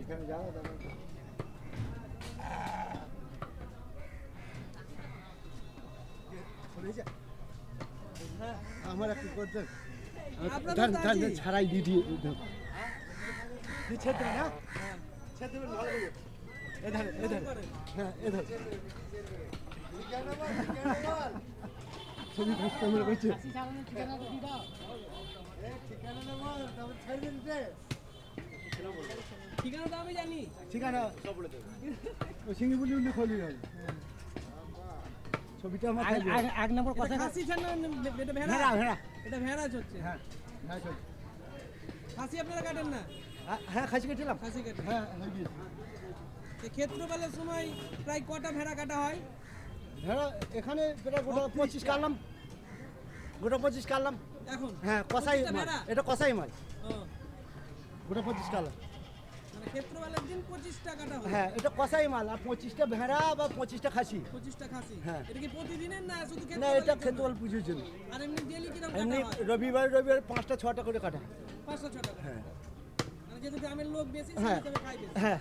এখানে যাও তারপর আমার একটু আছেই। ছাড়াই দিয়ে ছেড়ে না? ছেড়ে ভালো এধারে এধারে হ্যাঁ এধারে ছবি পোস্ট করে করছে। ঠিকানা তো আমি জানি। ঠিকানা? ও সিঙ্গি বলি উল্লেখ হলি হবে ছবিটা আমার এক নম্বর এটা খাসি ছাড় না এটা ভেড়া। ভেড়া? ভেড়া এটা ভেড়াচ হচ্ছে হ্যাঁ হ্যাঁ ছবি। খাসি আপনারা কাটেন না? হ্যাঁ, হ্যাঁ খাসি কেটেলাম খাসি কাটেন হ্যাঁ। তো সময় প্রায় কটা ভেড়া কাটা হয়? ভেড়া এখানে প্রায় গোটা পঁচিশ কাটলাম। গোটা পঁচিশ কাটলাম। এখন? হ্যাঁ কষাই ভেড়া? এটা কষাই ও, গোটা পঁচিশ কাটলাম। হয়। হ্যাঁ এটা কষাই মাল। আর পঁচিশটা ভেড়া বা পঁচিশটা খাসি। পঁচিশটা খাসি। হ্যাঁ। এটা কি প্রতিদিনের না শুধু না এটা? অল্প পুজোর জন্য। আর এমনি ডেলি কীরকম এমনি রবিবার রবিবার পাঁচটা ছটা করে কাটা। পাঁচশো ছ টাকা হ্যাঁ। মানে যেহেতু গ্রামের লোক হ্যাঁ। বেশি। হ্যাঁ।